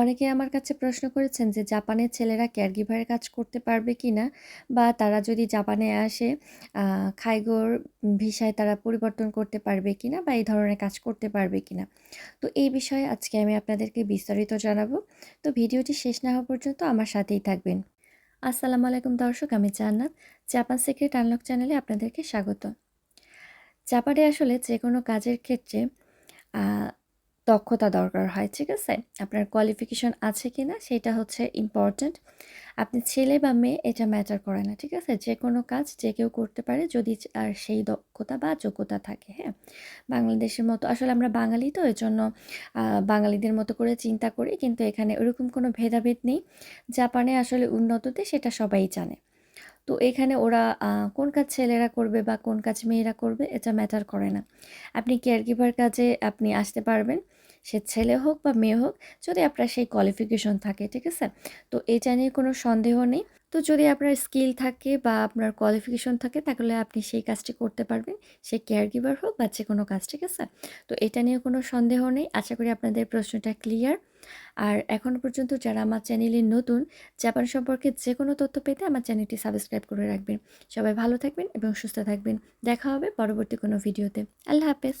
অনেকে আমার কাছে প্রশ্ন করেছেন যে, জাপানের ছেলেরা কেয়ারগিভারের কাজ করতে পারবে কি না? বা তারা যদি জাপানে আসে খাইগোর ভিসায় তারা পরিবর্তন করতে পারবে কি না বা এই ধরনের কাজ করতে পারবে কি না? তো এই বিষয়ে আজকে আমি আপনাদেরকে বিস্তারিত জানাব। তো ভিডিওটি শেষ না হওয়া পর্যন্ত আমার সাথেই থাকবেন। আসসালামু আলাইকুম দর্শক, আমি জান্নাত। জাপান সিক্রেট আনলক চ্যানেলে আপনাদেরকে স্বাগত। জাপানে আসলে যে কোনো কাজের ক্ষেত্রে দক্ষতা দরকার হয়, ঠিক আছে? আপনার কোয়ালিফিকেশন আছে কি না সেটা হচ্ছে ইম্পর্ট্যান্ট আপনি ছেলে বা মেয়ে এটা ম্যাটার করে না, ঠিক আছে? যে কোনো কাজ যে কেউ করতে পারে যদি আর সেই দক্ষতা বা যোগ্যতা থাকে হ্যাঁ? বাংলাদেশের মতো, আসলে আমরা বাঙালি তো এর জন্য বাঙালিদের মতো করে চিন্তা করি, কিন্তু এখানে ওরকম কোনো ভেদাভেদ নেই। জাপানে আসলে উন্নততে সেটা সবাই জানে। তো এখানে ওরা কোন কাজ ছেলেরা করবে বা কোন কাজ মেয়েরা করবে এটা ম্যাটার করে না। আপনি কেয়ারগিভার কাজে আপনি আসতে পারবেন। সে ছেলে হোক বা মেয়ে হোক, যদি আপনার সেই কোয়ালিফিকেশন থাকে, ঠিক আছে? তো এটা নিয়ে কোনো সন্দেহ নেই। তো যদি আপনার স্কিল থাকে বা আপনার কোয়ালিফিকেশন থাকে, তাহলে আপনি সেই কাজটি করতে পারবেন। সে কেয়ারগিভার হোক বা যে কোনো কাজ, ঠিক আছে? তো এটা নিয়ে কোনো সন্দেহ নেই। আশা করি আপনাদের প্রশ্নটা ক্লিয়ার আর এখনও পর্যন্ত যারা আমার চ্যানেলে নতুন, জাপান সম্পর্কে যে কোনো তথ্য পেতে আমার চ্যানেলটি সাবস্ক্রাইব করে রাখবেন। সবাই ভালো থাকবেন এবং সুস্থ থাকবেন। দেখা হবে পরবর্তী কোনো ভিডিওতে আল্লাহ হাফেজ।